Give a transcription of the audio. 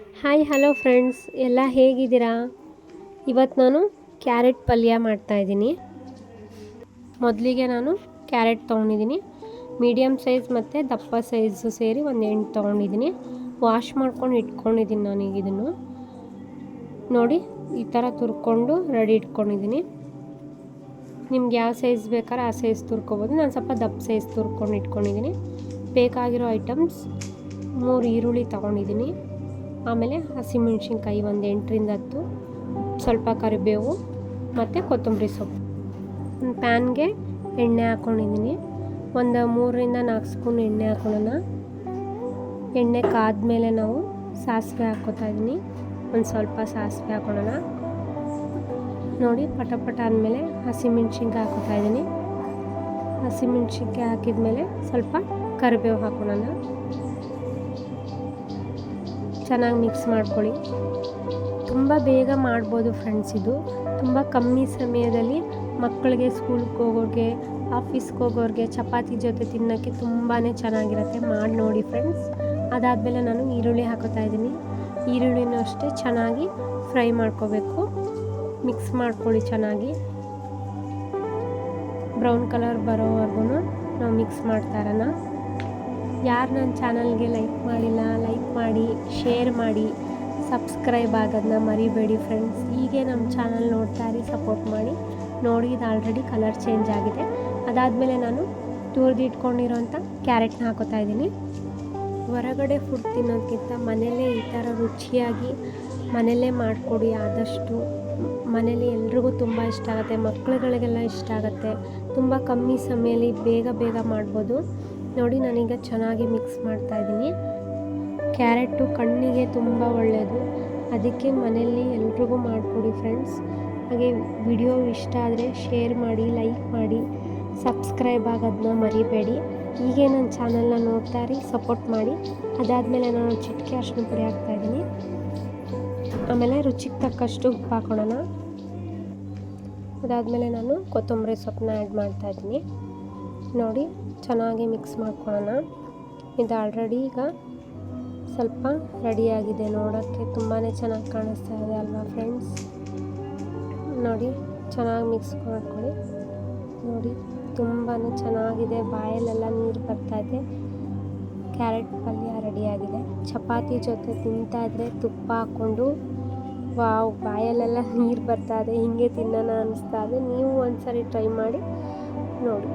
Hi hello friends ಎಲ್ಲ ಹೇಗಿದ್ದೀರಾ? ಇವತ್ತು ನಾನು ಕ್ಯಾರೆಟ್ ಪಲ್ಯ ಮಾಡ್ತಾಯಿದ್ದೀನಿ ಮೊದಲಿಗೆ ನಾನು ಕ್ಯಾರೆಟ್ ತೊಗೊಂಡಿದ್ದೀನಿ. ಮೀಡಿಯಮ್ ಸೈಜ್ ಮತ್ತು ದಪ್ಪ ಸೈಜು ಸೇರಿ ಒಂದು ಎಂಟು ತೊಗೊಂಡಿದ್ದೀನಿ. ವಾಶ್ ಮಾಡ್ಕೊಂಡು ಇಟ್ಕೊಂಡಿದ್ದೀನಿ ನಾನೀಗ ಇದನ್ನು. ನೋಡಿ, ಈ ಥರ ತುರ್ಕೊಂಡು ರೆಡಿ ಇಟ್ಕೊಂಡಿದ್ದೀನಿ. ನಿಮ್ಗೆ ಯಾವ ಸೈಜ್ ಬೇಕಾದ್ರೆ ಆ ಸೈಜ್ ತುರ್ಕೋಬೋದು. ನಾನು ಸ್ವಲ್ಪ ದಪ್ಪ ಸೈಜ್ ತುರ್ಕೊಂಡು ಇಟ್ಕೊಂಡಿದ್ದೀನಿ. ಬೇಕಾಗಿರೋ ಐಟಮ್ಸ್ ಮೂರು ಈರುಳ್ಳಿ ತೊಗೊಂಡಿದ್ದೀನಿ. ಆಮೇಲೆ ಹಸಿಮೆಣ್ಸಿನ್ಕಾಯಿ ಒಂದು ಎಂಟರಿಂದ ಹತ್ತು, ಸ್ವಲ್ಪ ಕರಿಬೇವು ಮತ್ತು ಕೊತ್ತಂಬರಿ ಸೊಪ್ಪು. ಒಂದು ಪ್ಯಾನ್ಗೆ ಎಣ್ಣೆ ಹಾಕ್ಕೊಂಡಿದ್ದೀನಿ ಒಂದು ಮೂರರಿಂದ ನಾಲ್ಕು ಸ್ಪೂನ್ ಎಣ್ಣೆ ಹಾಕೊಳ್ಳೋಣ. ಎಣ್ಣೆ ಕಾದ್ಮೇಲೆ ನಾವು ಸಾಸಿವೆ ಹಾಕ್ಕೋತಾ ಇದ್ದೀನಿ. ಒಂದು ಸ್ವಲ್ಪ ಸಾಸಿವೆ ಹಾಕೊಳ್ಳೋಣ. ನೋಡಿ, ಪಟ ಪಟ ಆದಮೇಲೆ ಹಸಿಮೆಣ್ಸಿನ್ಕಾಯಿ ಹಾಕೋತಾ ಇದ್ದೀನಿ. ಹಸಿಮೆಣ್ಸಿನ್ಕಾಯಿ ಹಾಕಿದ ಮೇಲೆ ಸ್ವಲ್ಪ ಕರಿಬೇವು ಹಾಕೊಳ್ಳೋಣ. ಚೆನ್ನಾಗಿ ಮಿಕ್ಸ್ ಮಾಡ್ಕೊಳ್ಳಿ. ತುಂಬ ಬೇಗ ಮಾಡ್ಬೋದು ಫ್ರೆಂಡ್ಸ್ ಇದು. ತುಂಬ ಕಮ್ಮಿ ಸಮಯದಲ್ಲಿ ಮಕ್ಕಳಿಗೆ ಸ್ಕೂಲ್ಗೆ ಹೋಗೋರಿಗೆ ಆಫೀಸ್ಗೆ ಹೋಗೋರಿಗೆ ಚಪಾತಿ ಜೊತೆ ತಿನ್ನೋಕ್ಕೆ ತುಂಬಾ ಚೆನ್ನಾಗಿರುತ್ತೆ. ಮಾಡಿ ನೋಡಿ ಫ್ರೆಂಡ್ಸ್ ಅದಾದಮೇಲೆ ನಾನು ಈರುಳ್ಳಿ ಹಾಕೋತಾ ಇದ್ದೀನಿ. ಈರುಳ್ಳಿನೂ ಅಷ್ಟೇ ಚೆನ್ನಾಗಿ ಫ್ರೈ ಮಾಡ್ಕೋಬೇಕು. ಮಿಕ್ಸ್ ಮಾಡ್ಕೊಳ್ಳಿ ಚೆನ್ನಾಗಿ. ಬ್ರೌನ್ ಕಲರ್ ಬರೋವರೆಗೂ ನಾವು ಮಿಕ್ಸ್ ಮಾಡ್ತಾ ಇರೋಣ. ಯಾರು ನನ್ನ ಚಾನಲ್ಗೆ ಲೈಕ್ ಮಾಡಿಲ್ಲ ಮಾಡಿ ಶೇರ್ ಮಾಡಿ ಸಬ್ಸ್ಕ್ರೈಬ್ ಆಗೋದನ್ನ ಮರಿಬೇಡಿ ಫ್ರೆಂಡ್ಸ್ ಹೀಗೆ ನಮ್ಮ ಚಾನಲ್ ನೋಡ್ತಾ ಇರಿ ಸಪೋರ್ಟ್ ಮಾಡಿ. ನೋಡಿ, ಇದು ಆಲ್ರೆಡಿ ಕಲರ್ ಚೇಂಜ್ ಆಗಿದೆ. ಅದಾದಮೇಲೆ ನಾನು ತುರಿದಿಟ್ಕೊಂಡಿರೋಂಥ ಕ್ಯಾರೆಟ್ನ ಹಾಕೋತಾ ಇದ್ದೀನಿ. ಹೊರಗಡೆ ಫುಡ್ ತಿನ್ನೋದಕ್ಕಿಂತ ಮನೆಯಲ್ಲೇ ಈ ಥರ ರುಚಿಯಾಗಿ ಮನೆಯಲ್ಲೇ ಮಾಡಿಕೊಡಿ ಆದಷ್ಟು. ಮನೇಲಿ ಎಲ್ರಿಗೂ ತುಂಬ ಇಷ್ಟ ಆಗುತ್ತೆ ಮಕ್ಕಳುಗಳಿಗೆಲ್ಲ ಇಷ್ಟ ಆಗುತ್ತೆ. ತುಂಬ ಕಮ್ಮಿ ಸಮಯದಲ್ಲಿ ಬೇಗ ಬೇಗ ಮಾಡ್ಬೋದು. ನೋಡಿ, ನಾನೀಗ ಚೆನ್ನಾಗಿ ಮಿಕ್ಸ್ ಮಾಡ್ತಾಯಿದ್ದೀನಿ ಕ್ಯಾರೆಟು ಕಣ್ಣಿಗೆ ತುಂಬ ಒಳ್ಳೆಯದು ಅದಕ್ಕೆ ಮನೆಯಲ್ಲಿ ಎಲ್ರಿಗೂ ಮಾಡಿಕೊಡಿ ಫ್ರೆಂಡ್ಸ್. ಹಾಗೆ ವಿಡಿಯೋ ಇಷ್ಟ ಆದರೆ ಶೇರ್ ಮಾಡಿ, ಲೈಕ್ ಮಾಡಿ, ಸಬ್ಸ್ಕ್ರೈಬ್ ಆಗೋದನ್ನ ಮರಿಬೇಡಿ. ಹೀಗೆ ನನ್ನ ಚಾನಲ್ನ ನೋಡ್ತಾ ಇರಿ, ಸಪೋರ್ಟ್ ಮಾಡಿ. ಅದಾದಮೇಲೆ ನಾನು ಚಿಟ್ಕೆ ಅರ್ಶಿನ ಪುಡಿ ಹಾಕ್ತಾಯಿದ್ದೀನಿ ಆಮೇಲೆ ರುಚಿಗೆ ತಕ್ಕಷ್ಟು ಉಪ್ಪು ಹಾಕೊಳ್ಳೋಣ ಅದಾದಮೇಲೆ ನಾನು ಕೊತ್ತಂಬರಿ ಸೊಪ್ಪನ್ನ ಆ್ಯಡ್ ಮಾಡ್ತಾಯಿದ್ದೀನಿ ನೋಡಿ, ಚೆನ್ನಾಗಿ ಮಿಕ್ಸ್ ಮಾಡ್ಕೊಳ್ಳೋಣ. ಇದು ಆಲ್ರೆಡಿ ಈಗ ಸ್ವಲ್ಪ ರೆಡಿಯಾಗಿದೆ ನೋಡೋಕ್ಕೆ. ತುಂಬಾ ಚೆನ್ನಾಗಿ ಕಾಣಿಸ್ತಾ ಇದೆ ಅಲ್ವಾ ಫ್ರೆಂಡ್ಸ್ ನೋಡಿ, ಚೆನ್ನಾಗಿ ಮಿಕ್ಸ್ ಮಾಡ್ಕೊಳ್ಳಿ. ನೋಡಿ ತುಂಬಾ ಚೆನ್ನಾಗಿದೆ. ಬಾಯಲ್ಲೆಲ್ಲ ನೀರು ಇದೆ. ಕ್ಯಾರೆಟ್ ಪಲ್ಯ ರೆಡಿಯಾಗಿದೆ ಚಪಾತಿ ಜೊತೆ ತಿಂತಾಯಿದ್ರೆ ತುಪ್ಪ ಹಾಕ್ಕೊಂಡು, ವಾವ್, ಬಾಯಲ್ಲೆಲ್ಲ ನೀರು ಬರ್ತಾ ಇದೆ. ಹೀಗೆ ತಿನ್ನೋಣ ಅನ್ನಿಸ್ತಾ ಇದೆ. ನೀವು ಒಂದ್ಸರಿ ಟ್ರೈ ಮಾಡಿ ನೋಡಿ.